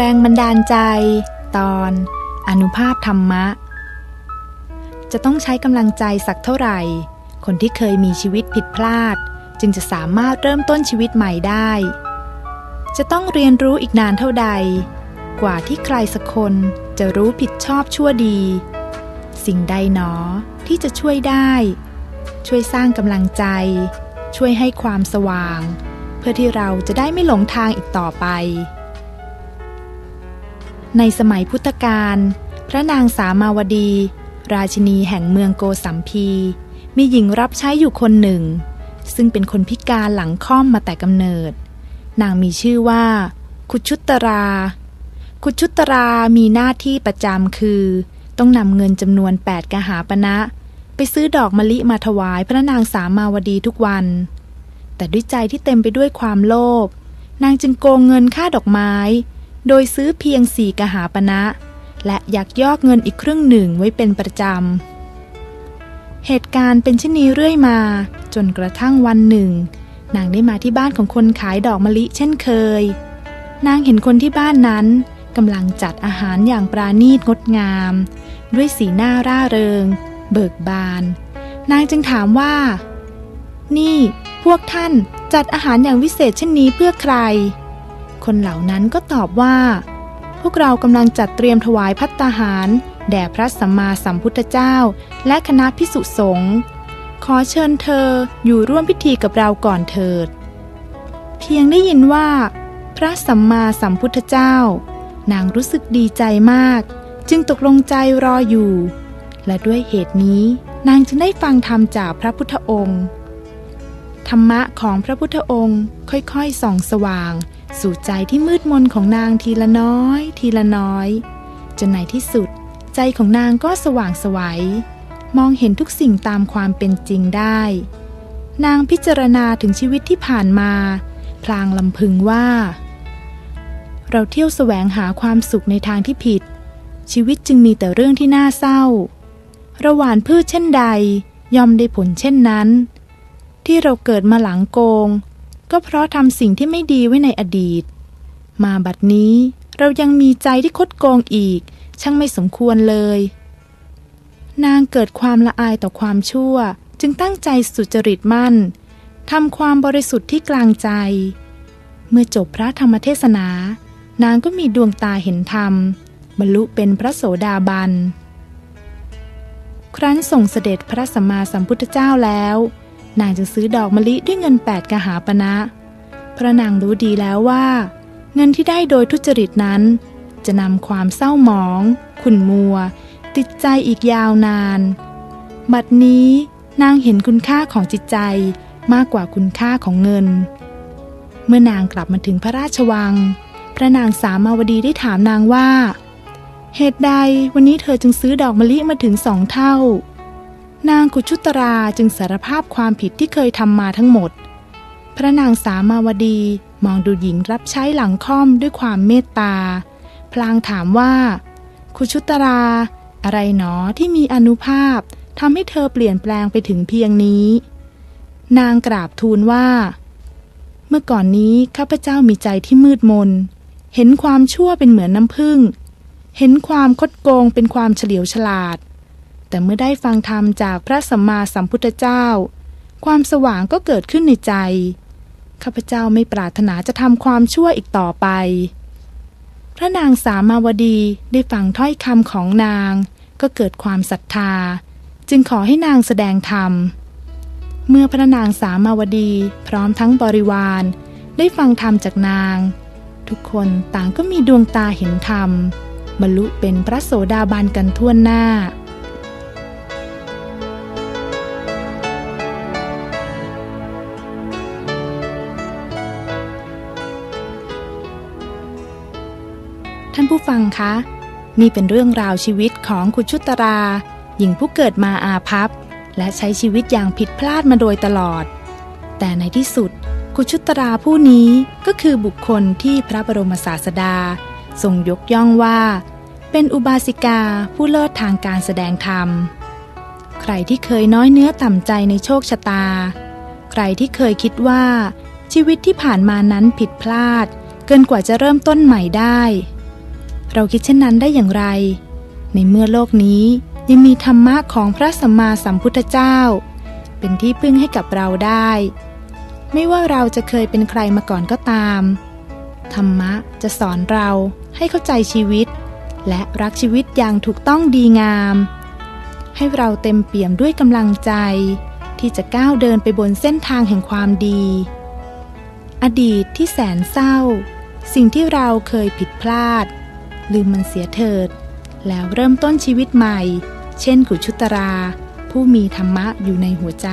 แรงบันดาลใจ ตอน อนุภาพธรรมะ จะต้องใช้กำลังใจสักเท่าไหร่ คนที่เคยมีชีวิตผิดพลาด จึงจะสามารถเริ่มต้นชีวิตใหม่ได้ จะต้องเรียนรู้อีกนานเท่าใด กว่าที่ใครสักคนจะรู้ผิดชอบชั่วดี สิ่งใดหนอที่จะช่วยได้ ช่วยสร้างกำลังใจ ช่วยให้ความสว่าง เพื่อที่เราจะได้ไม่หลงทางอีกต่อไป ในสมัยพุทธกาลพระนางสามาวดี ราชินีแห่งเมืองโกสัมพี มีหญิงรับใช้อยู่คนหนึ่ง ซึ่งเป็นคนพิการหลังค่อมมาแต่กำเนิด นางมีชื่อว่า คุชุตรา คุชุตรามีหน้าที่ประจำคือ ต้องนำเงินจำนวน 8 กหาปณะไปซื้อดอกมะลิมาถวายพระนางสามาวดีทุกวัน แต่ด้วยใจที่เต็มไปด้วยความโลภ นางจึงโกงเงินค่าดอกไม้ โดยซื้อเพียงสี่กหาปณะนะและอยักยอกเงินอีกครึ่งหนึ่งไว้เป็นประจำ เหตุการณ์เป็นเช่นนี้เรื่อยมา จนกระทั่งวันหนึ่ง นางได้มาที่บ้านของคนขายดอกมะลิเช่นเคย นางเห็นคนที่บ้านนั้นกำลังจัดอาหารอย่างปราณีตงดงาม ด้วยสีหน้าร่าเริง เบิกบาน นางจึงถามว่า นี่ พวกท่านจัดอาหารอย่างวิเศษเช่นนี้เพื่อใคร คนเหล่านั้นก็ตอบว่า พวกเรากำลังจัดเตรียมถวายพัตตาหาร แด่พระสัมมาสัมพุทธเจ้า และคณะพิสุสงฆ์ขอเชิญเธออยู่ร่วมพิธีกับเราก่อนเถิด เพียงได้ยินว่า พระสัมมาสัมพุทธเจ้า นางรู้สึกดีใจมาก จึงตกลงใจรออยู่ และด้วยเหตุนี้นางจึงได้ฟังธรรมจากพระพุทธองค์ ธรรมะของพระพุทธองค์ค่อยๆส่องสว่าง สู่ใจที่มืดมนของนางทีละน้อย ทีละน้อย จนในที่สุด ใจของนางก็สว่างไสวัยมองเห็นทุกสิ่งตามความเป็นจริงได้ นางพิจารณาถึงชีวิตที่ผ่านมา พลางลำพึงว่า เราเที่ยวแสวงหาความสุขในทางที่ผิด ชีวิตจึงมีแต่เรื่องที่น่าเศร้า ระหว่านพืชเช่นใด ย่อมได้ผลเช่นนั้น ที่เราเกิดมาหลังโกง ก็เพราะทำสิ่งที่ไม่ดีไว้ในอดีต มาบัดนี้เรายังมีใจที่คดโกงอีก ช่างไม่สมควรเลย นางเกิดความละอายต่อความชั่ว จึงตั้งใจสุจริตมั่นทำความบริสุทธิ์ที่กลางใจ เมื่อจบพระธรรมเทศนา นางก็มีดวงตาเห็นธรรม บรรลุเป็นพระโสดาบัน ครั้นส่งเสด็จพระสัมมาสัมพุทธเจ้าแล้ว นางจึงซื้อดอกมะลิด้วยเงินแปดกหาปณะเพระนางรู้ดีแล้วว่า เงินที่ได้โดยทุจริตนั้น จะนำความเศร้าหมอง ขุ่นมัว ติดใจอีกยาวนาน บัดนี้นางเห็นคุณค่าของจิตใจมากกว่าคุณค่าของเงิน เมื่อนางกลับมาถึงพระราชวัง พระนางสามาวดีได้ถามนางว่า เหตุใดวันนี้เธอจึงซื้อดอกมะลิมาถึงสองเท่า นางกุชุตราจึงสารภาพความผิดที่เคยทำมาทั้งหมด พระนางสามาวดีมองดูหญิงรับใช้หลังค่อมด้วยความเมตตา พลางถามว่า คุชุตรา อะไรหนอที่มีอนุภาพทำให้เธอเปลี่ยนแปลงไปถึงเพียงนี้ นางกราบทูลว่า เมื่อก่อนนี้ข้าพเจ้ามีใจที่มืดมน เห็นความชั่วเป็นเหมือนน้ำผึ้งเห็นความคดโกงเป็นความเฉลียวฉลาด แต่เมื่อได้ฟังธรรมจากพระสัมมาสัมพุทธเจ้า ความสว่างก็เกิดขึ้นในใจ ข้าพเจ้าไม่ปรารถนาจะทำความชั่วอีกต่อไป พระนางสามาวดีได้ฟังถ้อยคำของนาง ก็เกิดความศรัทธา จึงขอให้นางแสดงธรรม เมื่อพระนางสามาวดีพร้อมทั้งบริวารได้ฟังธรรมจากนาง ทุกคนต่างก็มีดวงตาเห็นธรรม บรรลุเป็นพระโสดาบันกันทั่วหน้า ท่านผู้ฟังคะ นี่เป็นเรื่องราวชีวิตของคุณชุตรา หญิงผู้เกิดมาอาภัพ และใช้ชีวิตอย่างผิดพลาดมาโดยตลอด แต่ในที่สุด คุณชุตราผู้นี้ก็คือบุคคลที่พระบรมศาสดา ทรงยกย่องว่า เป็นอุบาสิกาผู้เลิศทางการแสดงธรรม ใครที่เคยน้อยเนื้อต่ำใจในโชคชะตา ใครที่เคยคิดว่าชีวิตที่ผ่านมานั้นผิดพลาด เกินกว่าจะเริ่มต้นใหม่ได้ เราคิดเช่นนั้นได้อย่างไร ในเมื่อโลกนี้ยังมีธรรมะของพระสัมมาสัมพุทธเจ้า เป็นที่พึ่งให้กับเราได้ ไม่ว่าเราจะเคยเป็นใครมาก่อนก็ตาม ธรรมะจะสอนเราให้เข้าใจชีวิต และรักชีวิตอย่างถูกต้องดีงาม ให้เราเต็มเปี่ยมด้วยกำลังใจ ที่จะก้าวเดินไปบนเส้นทางแห่งความดี อดีตที่แสนเศร้า สิ่งที่เราเคยผิดพลาด ลืมมันเสียเถิด แล้วเริ่มต้นชีวิตใหม่ เช่นกุชุตรา ผู้มีธรรมะอยู่ในหัวใจ